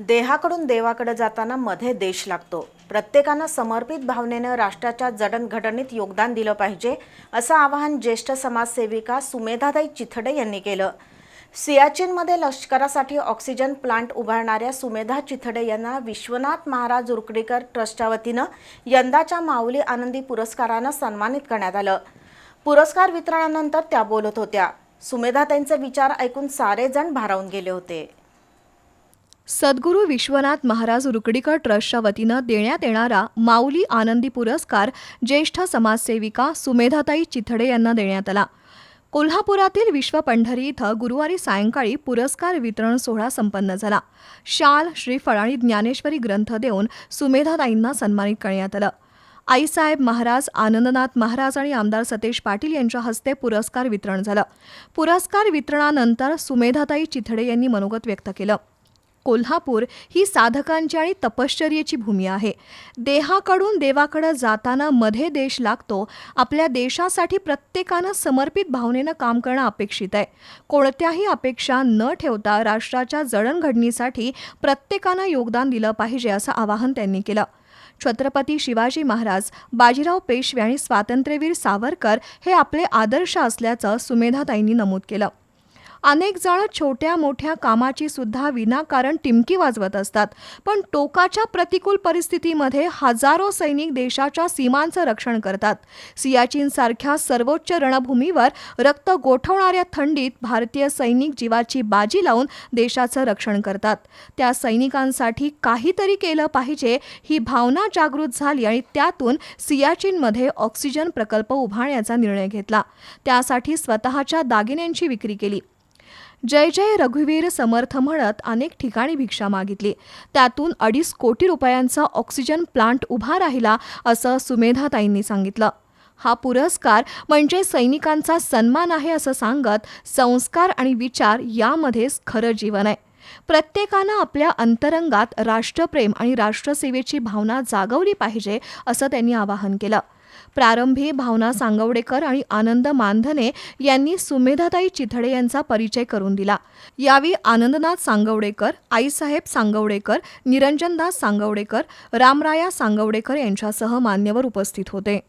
देहाकडून देवाकडे जाताना मध्ये देश लागतो. प्रत्येकानं समर्पित भावनेनं राष्ट्राच्या जडणघडणीत योगदान दिलं पाहिजे असं आवाहन ज्येष्ठ समाजसेविका सुमेधाताई चिथडे यांनी केलं. सियाचीनमध्ये लष्करासाठी ऑक्सिजन प्लांट उभारणाऱ्या सुमेधा चिथडे यांना विश्वनाथ महाराज उरकडीकर ट्रस्टच्या वतीनं यंदाच्या माऊली आनंदी पुरस्कारानं सन्मानित करण्यात आलं. पुरस्कार वितरणानंतर त्या बोलत होत्या. सुमेधाताईंचे विचार ऐकून सारेजण भारावून गेले होते. सद्गुरू विश्वनाथ महाराज रुकडीकर ट्रस्टच्या वतीनं देण्यात येणारा माऊली आनंदी पुरस्कार ज्येष्ठ समाजसेविका सुमेधाताई चिथडे यांना देण्यात आला. कोल्हापुरातील विश्व पंढरी इथं गुरुवारी सायंकाळी पुरस्कार वितरण सोहळा संपन्न झाला. शाल श्रीफळ आणि ज्ञानेश्वरी ग्रंथ देऊन सुमेधाताईंना सन्मानित करण्यात आलं. आईसाहेब महाराज आनंदनाथ महाराज आणि आमदार सतेश पाटील यांच्या हस्ते पुरस्कार वितरण झालं. पुरस्कार वितरणानंतर सुमेधाताई चिथडे यांनी मनोगत व्यक्त केलं. कोल्हापूर ही साधकांची आणि तपश्चर्येची भूमी आहे. देहाकडून देवाकडं जाताना मध्ये देश लागतो आपल्या देशासाठी प्रत्येकानं समर्पित भावनेनं काम करणं अपेक्षित आहे. कोणत्याही अपेक्षा न ठेवता राष्ट्राच्या जडणघडणीसाठी प्रत्येकानं योगदान दिलं पाहिजे असं आवाहन त्यांनी केलं. छत्रपती शिवाजी महाराज बाजीराव पेशवे आणि स्वातंत्र्यवीर सावरकर हे आपले आदर्श असल्याचं सुमेधाताईंनी नमूद केलं. अनेक जण छोट्या मोठ्या कामाची सुद्धा विनाकारण टिमकी वाजवत असतात. पण टोकाच्या प्रतिकूल परिस्थितीमध्ये हजारो सैनिक देशाच्या सीमांचं रक्षण करतात. सियाचीनसारख्या सर्वोच्च रणभूमीवर रक्त गोठवणाऱ्या थंडीत भारतीय सैनिक जीवाची बाजी लावून देशाचं रक्षण करतात. त्या सैनिकांसाठी काहीतरी केलं पाहिजे ही भावना जागृत झाली आणि त्यातून सियाचीनमध्ये ऑक्सिजन प्रकल्प उभारण्याचा निर्णय घेतला. त्यासाठी स्वतःच्या दागिन्यांची विक्री केली. जय जय रघुवीर समर्थ म्हणत अनेक ठिकाणी भिक्षा मागितली. त्यातून अडीच कोटी रुपयांचा ऑक्सिजन प्लांट उभा राहिला असं सुमेधाताईंनी सांगितलं. हा पुरस्कार म्हणजे सैनिकांचा सन्मान आहे असं सांगत संस्कार आणि विचार यामध्येच खरं जीवन आहे. प्रत्येकानं आपल्या अंतरंगात राष्ट्रप्रेम आणि राष्ट्रसेवेची भावना जागवली पाहिजे असं त्यांनी आवाहन केलं. प्रारंभी भावना सांगवडेकर आणि आनंद मानधने यांनी सुमेधाताई चिथडे यांचा परिचय करून दिला. यावेळी आनंदनाथ सांगवडेकर आईसाहेब सांगवडेकर निरंजनदास सांगवडेकर रामराया सांगवडेकर यांच्यासह मान्यवर उपस्थित होते.